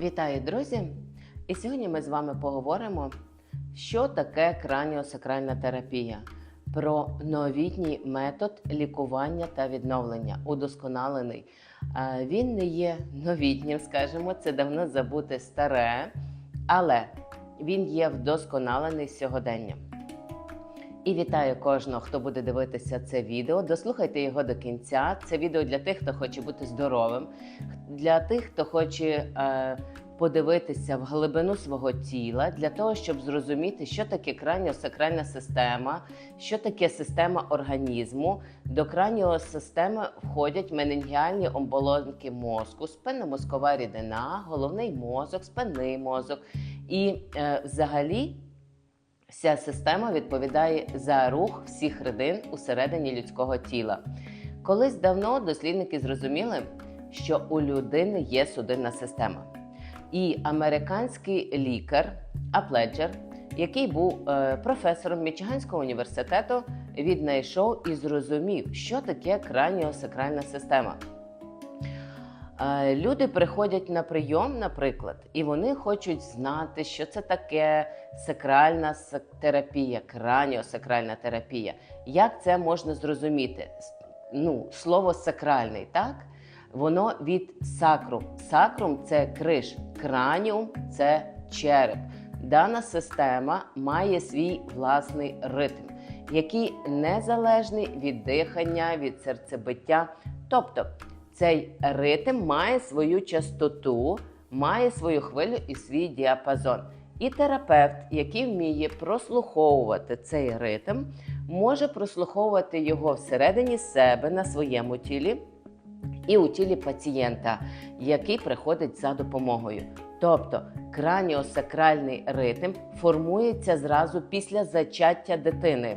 Вітаю, друзі! І сьогодні ми з вами поговоримо, що таке краніосакральна терапія, про новітній метод лікування та відновлення, удосконалений. Е, Він не є новітнім, скажімо, це давно забуте старе, але він є вдосконалений сьогоденням. І вітаю кожного, хто буде дивитися це відео. Дослухайте його до кінця. Це відео для тих, хто хоче бути здоровим, для тих, хто хоче е, подивитися в глибину свого тіла, для того, щоб зрозуміти, що таке краніосакральна система, що таке система організму. До краніосистеми входять менінгіальні оболонки мозку, спинномозкова рідина, головний мозок, спинний мозок. І е, взагалі. Вся система відповідає за рух всіх рідин усередині людського тіла. Колись давно дослідники зрозуміли, що у людини є судинна система. І американський лікар Апледжер, який був е, професором Мічиганського університету, віднайшов і зрозумів, що таке краніосакральна система. Е, Люди приходять на прийом, наприклад, і вони хочуть знати, що це таке сакральна терапія, краніосакральна терапія. Як це можна зрозуміти? Ну, слово сакральний, так? Воно від сакрум. Сакрум це криш, краніум це череп. Дана система має свій власний ритм, який незалежний від дихання, від серцебиття. Тобто цей ритм має свою частоту, має свою хвилю і свій діапазон. І терапевт, який вміє прослуховувати цей ритм, може прослуховувати його всередині себе на своєму тілі і у тілі пацієнта, який приходить за допомогою. Тобто краніосакральний ритм формується зразу після зачаття дитини.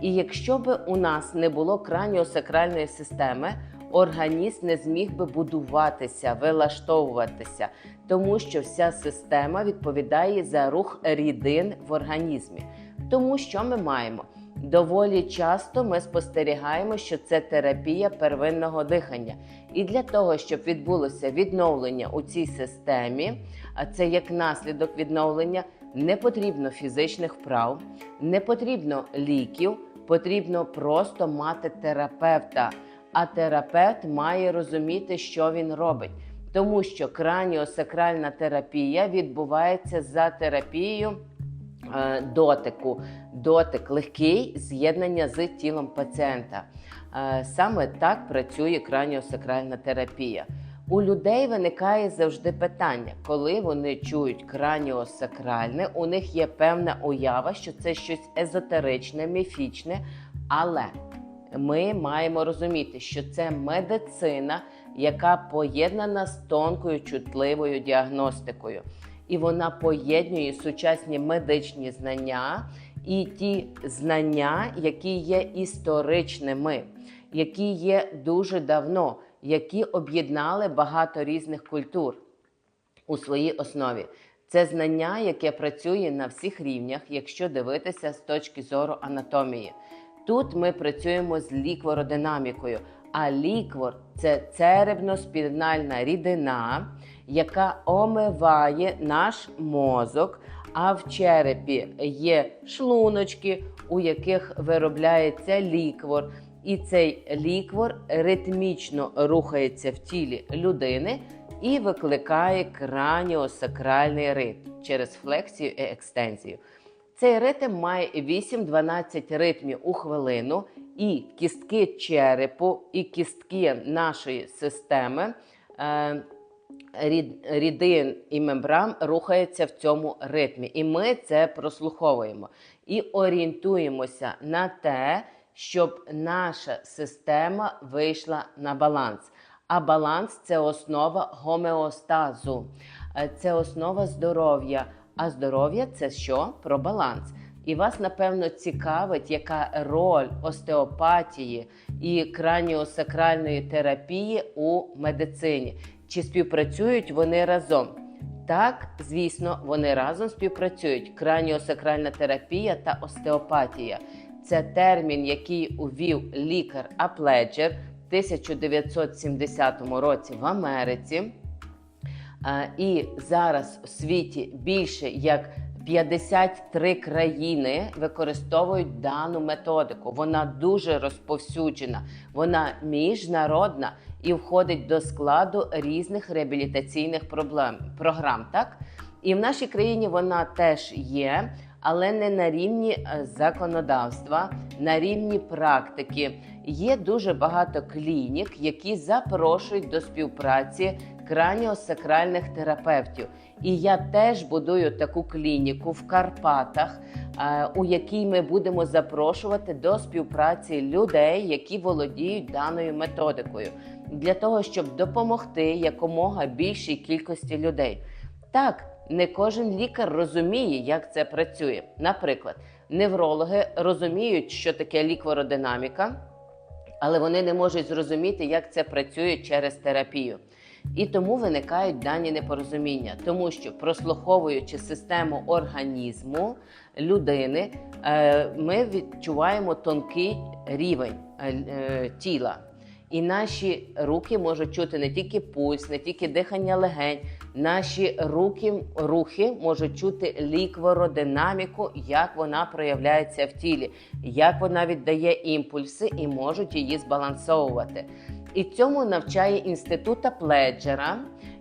І якщо б у нас не було краніосакральної системи, організм не зміг би будуватися, вилаштовуватися, тому що вся система відповідає за рух рідин в організмі. Тому що ми маємо? Доволі часто ми спостерігаємо, що це терапія первинного дихання. І для того, щоб відбулося відновлення у цій системі, а це як наслідок відновлення, не потрібно фізичних вправ, не потрібно ліків, потрібно просто мати терапевта. А терапевт має розуміти, що він робить. Тому що краніосакральна терапія відбувається за терапією е, дотику. Дотик легкий з'єднання з тілом пацієнта. Е, Саме так працює краніосакральна терапія. У людей виникає завжди питання, коли вони чують краніосакральне, у них є певна уява, що це щось езотеричне, міфічне, але ми маємо розуміти, що це медицина, яка поєднана з тонкою чутливою діагностикою. І вона поєднує сучасні медичні знання і ті знання, які є історичними, які є дуже давно, які об'єднали багато різних культур у своїй основі. Це знання, яке працює на всіх рівнях, якщо дивитися з точки зору анатомії. Тут ми працюємо з ліквородинамікою, а ліквор це церебно-спінальна рідина, яка омиває наш мозок. А в черепі є шлуночки, у яких виробляється ліквор. І цей ліквор ритмічно рухається в тілі людини і викликає краніосакральний ритм через флексію і екстензію. Цей ритм має 8-12 ритмів у хвилину, і кістки черепу, і кістки нашої системи, е, рідин і мембран рухаються в цьому ритмі. І ми це прослуховуємо і орієнтуємося на те, щоб наша система вийшла на баланс. А баланс це основа гомеостазу, Е, це основа здоров'я. А здоров'я це що? Про баланс. І вас, напевно, цікавить, яка роль остеопатії і краніосакральної терапії у медицині. Чи співпрацюють вони разом? Так, звісно, вони разом співпрацюють. Краніосакральна терапія та остеопатія. Це термін, який увів лікар Апледжер в 1970 році в Америці. І зараз в світі більше як 53 країни використовують дану методику. Вона дуже розповсюджена, вона міжнародна і входить до складу різних реабілітаційних проблем, програм. Так? І в нашій країні вона теж є, але не на рівні е, законодавства, на рівні практики. Є дуже багато клінік, які запрошують до співпраці краніосакральних терапевтів. І я теж будую таку клініку в Карпатах, е, у якій ми будемо запрошувати до співпраці людей, які володіють даною методикою, для того, щоб допомогти якомога більшій кількості людей. Так, не кожен лікар розуміє, як це працює. Наприклад, неврологи розуміють, що таке ліквородинаміка, але вони не можуть зрозуміти, як це працює через терапію. І тому виникають дані непорозуміння, тому що прослуховуючи систему організму людини, е, ми відчуваємо тонкий рівень е, е, тіла. І наші руки можуть чути не тільки пульс, не тільки дихання легень. Наші руки, рухи можуть чути ліквородинаміку, як вона проявляється в тілі, як вона віддає імпульси і можуть її збалансовувати. І цьому навчає інститута Пледжера.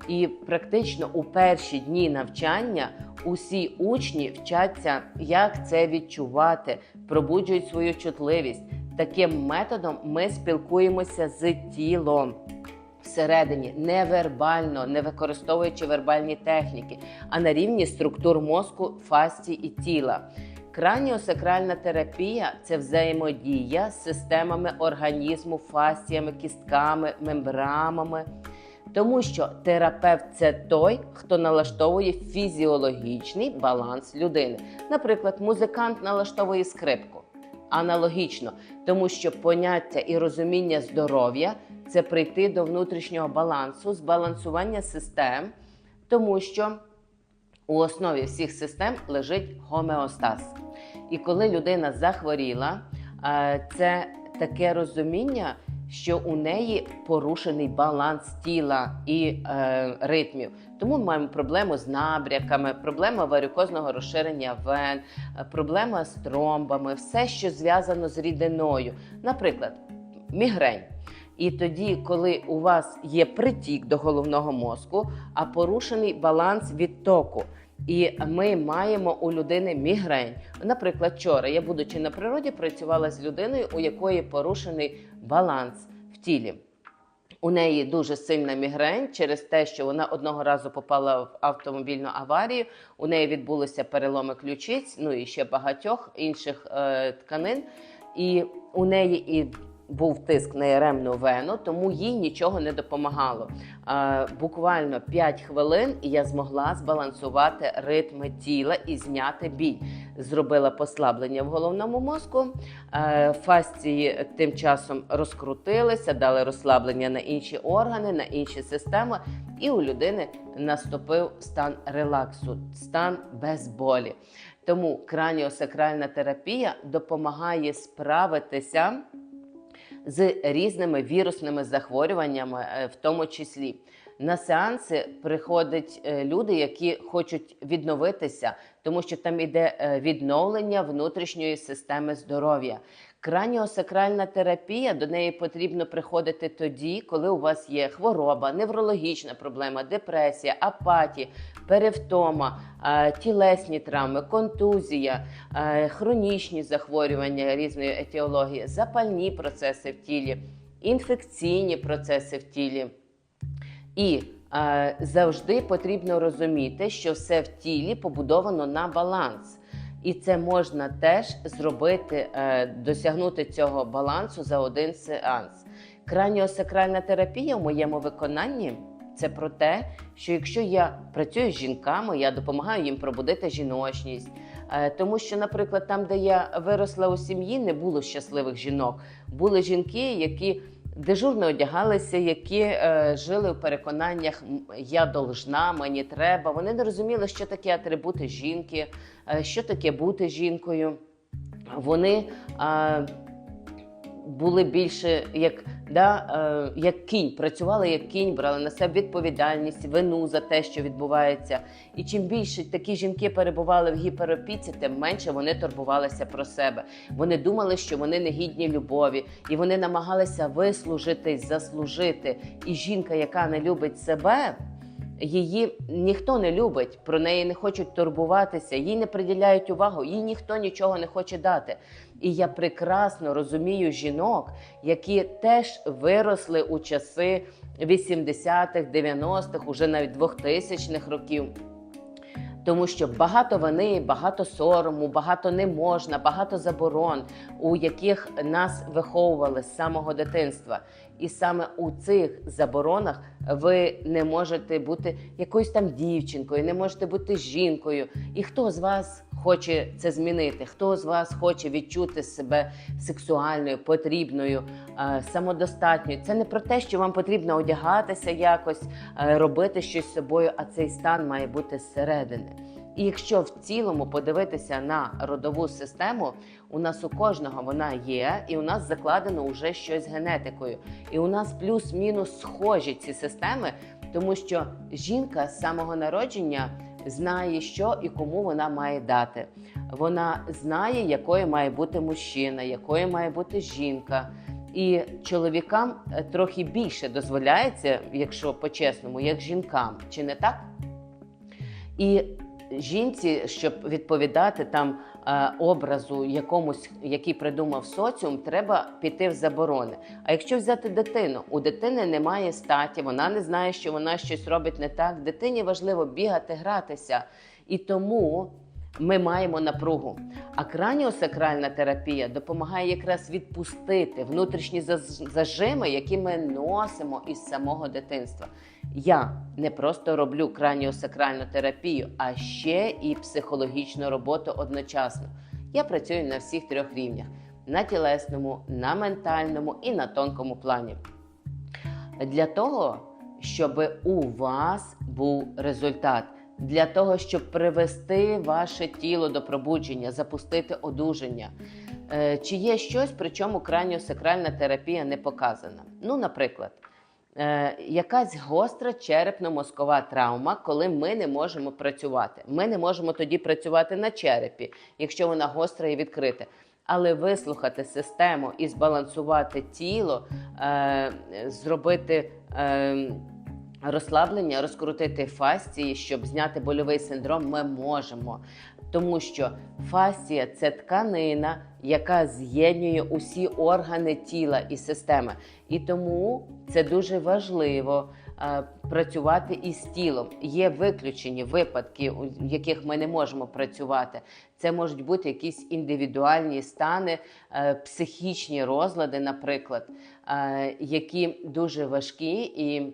І практично у перші дні навчання усі учні вчаться, як це відчувати, пробуджують свою чутливість. Таким методом ми спілкуємося з тілом всередині, невербально, не використовуючи вербальні техніки, а на рівні структур мозку, фасті і тіла. Краніосакральна терапія це взаємодія з системами організму, фасціями, кістками, мембрамами. Тому що терапевт це той, хто налаштовує фізіологічний баланс людини. Наприклад, музикант налаштовує скрипку. Аналогічно, тому що поняття і розуміння здоров'я це прийти до внутрішнього балансу, збалансування систем, тому що у основі всіх систем лежить гомеостаз. І коли людина захворіла, е, це таке розуміння, що у неї порушений баланс тіла і е, ритмів. Тому ми маємо проблему з набряками, проблема варикозного розширення вен, е, проблема з тромбами, все, що зв'язано з рідиною. Наприклад, мігрень. І тоді, коли у вас є притік до головного мозку, а порушений баланс відтоку. І ми маємо у людини мігрень. Наприклад, вчора я, будучи на природі, працювала з людиною, у якої порушений баланс в тілі. У неї дуже сильна мігрень через те, що вона одного разу попала в автомобільну аварію. У неї відбулися переломи ключиць, ну і ще багатьох інших е, тканин. І у неї і був тиск на яремну вену, тому їй нічого не допомагало. Е, буквально 5 хвилин і я змогла збалансувати ритми тіла і зняти біль. Зробила послаблення в головному мозку. Е, фасції тим часом розкрутилися, дали розслаблення на інші органи, на інші системи, і у людини наступив стан релаксу, стан без болі. Тому краніосакральна терапія допомагає справитися з різними вірусними захворюваннями, е, в тому числі. На сеанси приходять е, люди, які хочуть відновитися, тому що там іде е, відновлення внутрішньої системи здоров'я. Краніосакральна терапія до неї потрібно приходити тоді, коли у вас є хвороба, неврологічна проблема, депресія, апатія, перевтома, тілесні травми, контузія, хронічні захворювання різної етіології, запальні процеси в тілі, інфекційні процеси в тілі. І завжди потрібно розуміти, що все в тілі побудовано на баланс. І це можна теж зробити, е, досягнути цього балансу за один сеанс. Краніосакральна терапія в моєму виконанні це про те, що якщо я працюю з жінками, я допомагаю їм пробудити жіночність. Е, тому що, наприклад, там, де я виросла у сім'ї, не було щасливих жінок. Були жінки, які дежурно одягалися, які е, жили в переконаннях я должна, мені треба. Вони не розуміли, що таке атрибути жінки, е, що таке бути жінкою. Вони е, були більше як, да, е, як кінь, працювали як кінь, брали на себе відповідальність, вину за те, що відбувається. І чим більше такі жінки перебували в гіперопіці, тим менше вони турбувалися про себе. Вони думали, що вони не гідні любові, і вони намагалися вислужитись, заслужити. І жінка, яка не любить себе. Її ніхто не любить, про неї не хочуть турбуватися, їй не приділяють увагу, їй ніхто нічого не хоче дати. І я прекрасно розумію жінок, які теж виросли у часи 80-х, 90-х, уже навіть 2000-х років. Тому що багато вини, багато сорому, багато не можна, багато заборон, у яких нас виховували з самого дитинства. І саме у цих заборонах ви не можете бути якоюсь там дівчинкою, не можете бути жінкою. І хто з вас хоче це змінити? Хто з вас хоче відчути себе сексуальною, потрібною, е, самодостатньою? Це не про те, що вам потрібно одягатися якось, е, робити щось з собою, а цей стан має бути зсередини. І якщо в цілому подивитися на родову систему, у нас у кожного вона є, і у нас закладено вже щось генетикою. І у нас плюс-мінус схожі ці системи, тому що жінка з самого народження знає, що і кому вона має дати. Вона знає, якою має бути мужчина, якою має бути жінка. І чоловікам е, трохи більше дозволяється, якщо по-чесному, як жінкам, чи не так? І жінці, щоб відповідати там е, образу якомусь, який придумав соціум, треба піти в заборони. А якщо взяти дитину, у дитини немає статі, вона не знає, що вона щось робить не так. Дитині важливо бігати, гратися. І тому ми маємо напругу. А краніосакральна терапія допомагає якраз відпустити внутрішні зажими, які ми носимо із самого дитинства. Я не просто роблю краніосакральну терапію, а ще і психологічну роботу одночасно. Я працюю на всіх трьох рівнях: на тілесному, на ментальному і на тонкому плані. Для того, щоб у вас був результат для того, щоб привести ваше тіло до пробудження, запустити одужання. Е, чи є щось, при чому краніосакральна терапія не показана? Ну, наприклад, е, якась гостра черепно-мозкова травма, коли ми не можемо працювати. Ми не можемо тоді працювати на черепі, якщо вона гостра і відкрита. Але вислухати систему і збалансувати тіло, е, зробити розслаблення, розкрутити фасції, щоб зняти больовий синдром, ми можемо. Тому що фасція це тканина, яка з'єднує усі органи тіла і системи. І тому це дуже важливо е, працювати із тілом. Є виключені випадки, у яких ми не можемо працювати. Це можуть бути якісь індивідуальні стани, е, психічні розлади, наприклад, е, які дуже важкі і.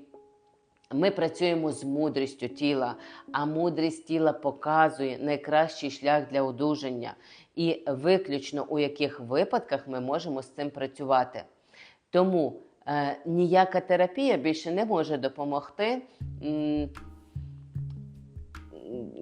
Ми працюємо з мудрістю тіла, а мудрість тіла показує найкращий шлях для одужання і виключно у яких випадках ми можемо з цим працювати. Тому е, ніяка терапія більше не може допомогти. М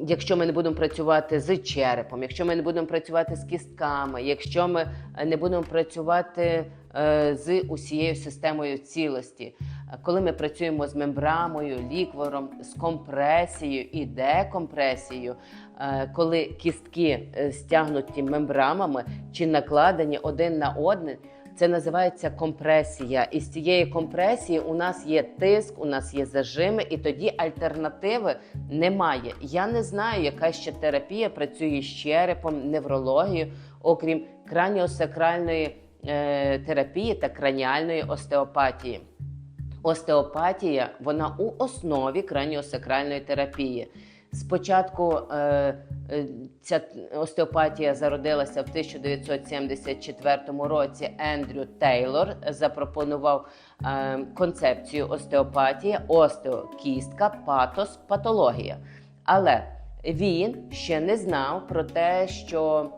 Якщо ми не будемо працювати з черепом, якщо ми не будемо працювати з кістками, якщо ми не будемо працювати е, з усією системою цілості, коли ми працюємо з мембрамою, ліквором, з компресією і декомпресією, е, коли кістки е, стягнуті мембрамами чи накладені один на один, це називається компресія. І з цієї компресії у нас є тиск, у нас є зажими, і тоді альтернативи немає. Я не знаю, яка ще терапія працює з черепом, неврологією, окрім краніосакральної е, терапії та краніальної остеопатії. Остеопатія вона у основі краніосакральної терапії. Спочатку е, е, ця остеопатія зародилася в 1974 році. Ендрю Тейлор запропонував е, концепцію остеопатії, остеокістка, патос, патологія. Але він ще не знав про те, що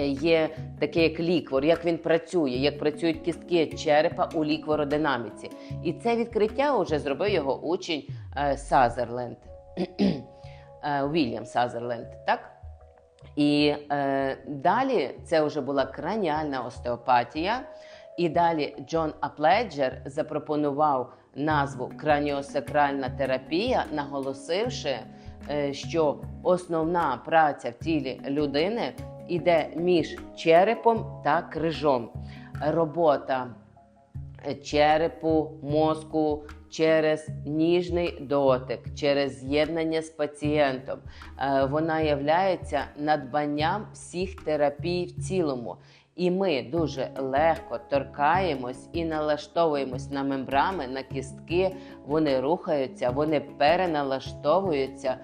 є таке, як ліквор, як він працює, як працюють кістки черепа у ліквородинаміці. І це відкриття вже зробив його учень е, Сазерленд, е, Вільям Сазерленд. так? І е, далі це вже була краніальна остеопатія. І далі Джон Апледжер запропонував назву краніосакральна терапія, наголосивши, е, що основна праця в тілі людини йде між черепом та крижом. Робота черепу, мозку через ніжний дотик, через з'єднання з пацієнтом. Е, Вона є надбанням всіх терапій в цілому. І ми дуже легко торкаємось і налаштовуємось на мембрами, на кістки. Вони рухаються, вони переналаштовуються.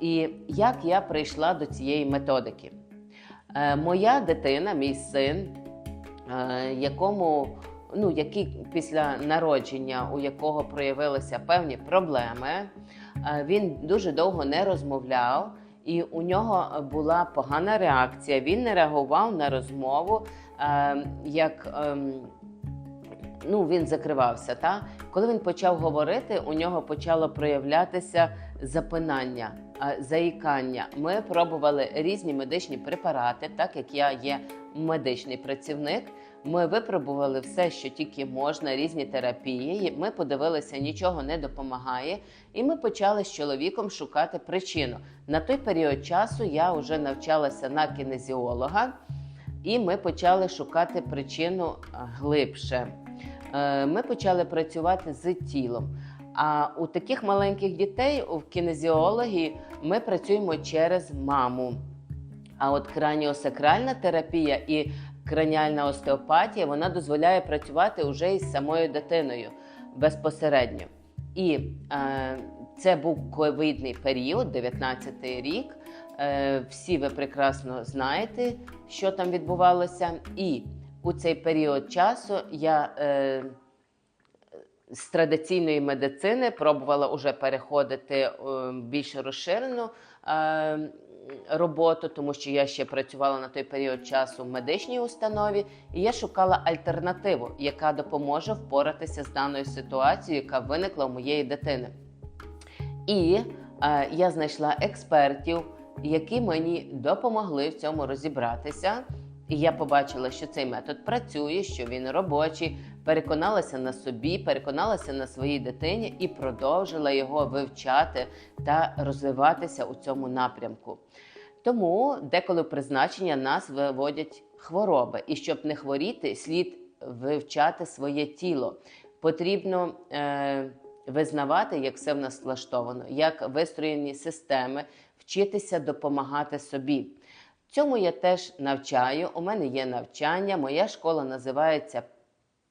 І як я прийшла до цієї методики? Е, Моя дитина, мій син, е, якому ну, який після народження, у якого проявилися певні проблеми, е, він дуже довго не розмовляв, і у нього була погана реакція. Він не реагував на розмову, як ем, ну, він закривався. Та? Коли він почав говорити, у нього почало проявлятися запинання, заїкання. Ми пробували різні медичні препарати, так як я є медичний працівник. Ми випробували все, що тільки можна, різні терапії. Ми подивилися, нічого не допомагає, і ми почали з чоловіком шукати причину. На той період часу я вже навчалася на кінезіолога, і ми почали шукати причину глибше. Е, ми почали працювати з тілом. А у таких маленьких дітей в кінезіології ми працюємо через маму. А от краніосакральна терапія і краніальна остеопатія вона дозволяє працювати вже із самою дитиною безпосередньо. І е, це був ковідний період, 19-й рік. Е, Всі ви прекрасно знаєте, що там відбувалося. І у цей період часу я е, з традиційної медицини пробувала вже переходити е, більш розширену. Е, роботу, тому що я ще працювала на той період часу в медичній установі, і я шукала альтернативу, яка допоможе впоратися з даною ситуацією, яка виникла у моєї дитини. І е, я знайшла експертів, які мені допомогли в цьому розібратися. І я побачила, що цей метод працює, що він робочий, переконалася на собі, переконалася на своїй дитині і продовжила його вивчати та розвиватися у цьому напрямку. Тому деколи призначення нас виводять хвороби, і щоб не хворіти, слід вивчати своє тіло. Потрібно е, визнавати, як все в нас влаштовано, як вистроєні системи, вчитися допомагати собі. Цьому я теж навчаю. У мене є навчання. Моя школа називається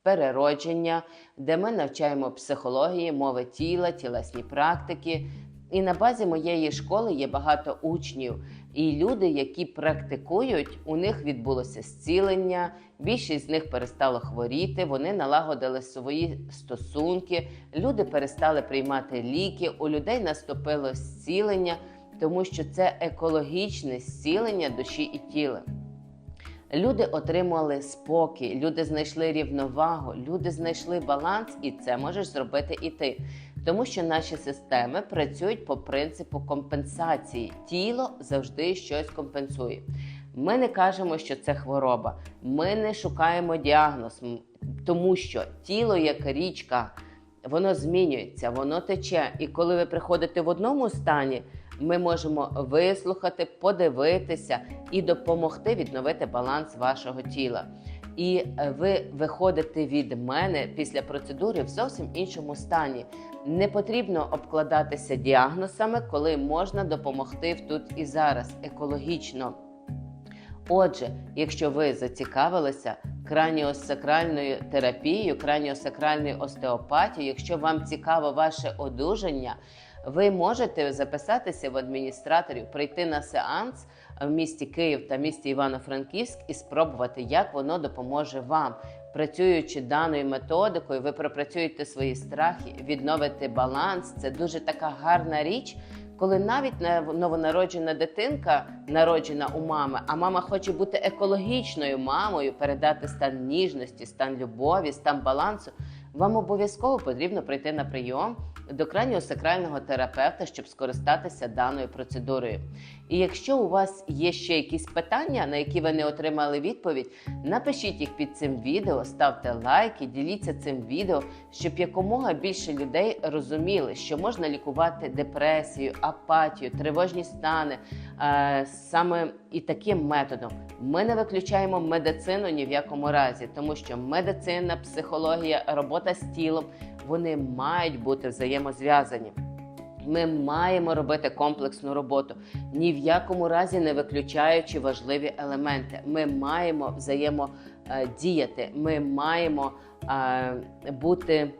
Переродження, де ми навчаємо психології, мови тіла, тілесні практики. І на базі моєї школи є багато учнів. І люди, які практикують, у них відбулося зцілення. Більшість з них перестало хворіти, вони налагодили свої стосунки, люди перестали приймати ліки, у людей наступило зцілення тому що це екологічне зцілення душі і тіла. Люди отримали спокій, люди знайшли рівновагу, люди знайшли баланс, і це можеш зробити і ти. Тому що наші системи працюють по принципу компенсації. Тіло завжди щось компенсує. Ми не кажемо, що це хвороба. Ми не шукаємо діагноз, тому що тіло як річка, воно змінюється, воно тече. І коли ви приходите в одному стані, ми можемо вислухати, подивитися і допомогти відновити баланс вашого тіла. І е, ви виходите від мене після процедури в зовсім іншому стані. Не потрібно обкладатися діагнозами, коли можна допомогти тут і зараз екологічно. Отже, якщо ви зацікавилися краніосакральною терапією, краніосакральною остеопатією, якщо вам цікаво ваше одужання, ви можете записатися в адміністраторів, прийти на сеанс в місті Київ та місті Івано-Франківськ і спробувати, як воно допоможе вам. Працюючи даною методикою, ви пропрацюєте свої страхи, відновите баланс. Це дуже така гарна річ. Коли навіть новонароджена дитинка народжена у мами, а мама хоче бути екологічною мамою, передати стан ніжності, стан любові, стан балансу, вам обов'язково потрібно прийти на прийом до краніосакрального терапевта, щоб скористатися даною процедурою. І якщо у вас є ще якісь питання, на які ви не отримали відповідь, напишіть їх під цим відео, ставте лайки, діліться цим відео, щоб якомога більше людей розуміли, що можна лікувати депресію, апатію, тривожні стани е, саме і таким методом. Ми не виключаємо медицину ні в якому разі, тому що медицина, психологія, робота з тілом вони мають бути взаємозв'язані. Ми маємо робити комплексну роботу, ні в якому разі не виключаючи важливі елементи. Ми маємо взаємодіяти, ми маємо е, бути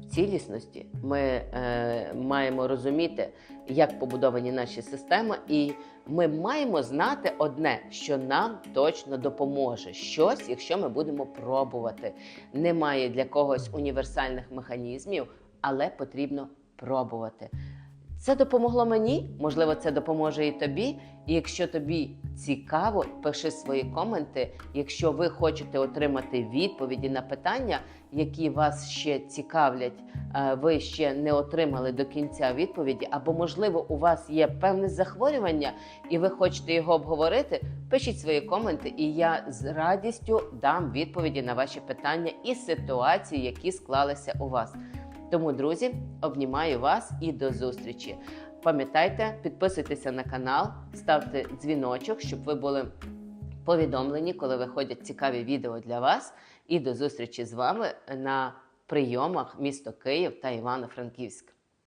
в цілісності. Ми е, маємо розуміти, як побудовані наші системи, і ми маємо знати одне, що нам точно допоможе щось, якщо ми будемо пробувати. Немає для когось універсальних механізмів, але потрібно пробувати. Це допомогло мені, можливо, це допоможе і тобі. І якщо тобі цікаво, пиши свої коменти. Якщо ви хочете отримати відповіді на питання, які вас ще цікавлять, е, ви ще не отримали до кінця відповіді, або, можливо, у вас є певне захворювання, і ви хочете його обговорити, пишіть свої коменти, і я з радістю дам відповіді на ваші питання і ситуації, які склалися у вас. Тому, друзі, обнімаю вас і до зустрічі. Пам'ятайте, підписуйтеся на канал, ставте дзвіночок, щоб ви були повідомлені, коли виходять цікаві відео для вас. І до зустрічі з вами на прийомах місто Київ та Івано-Франківськ.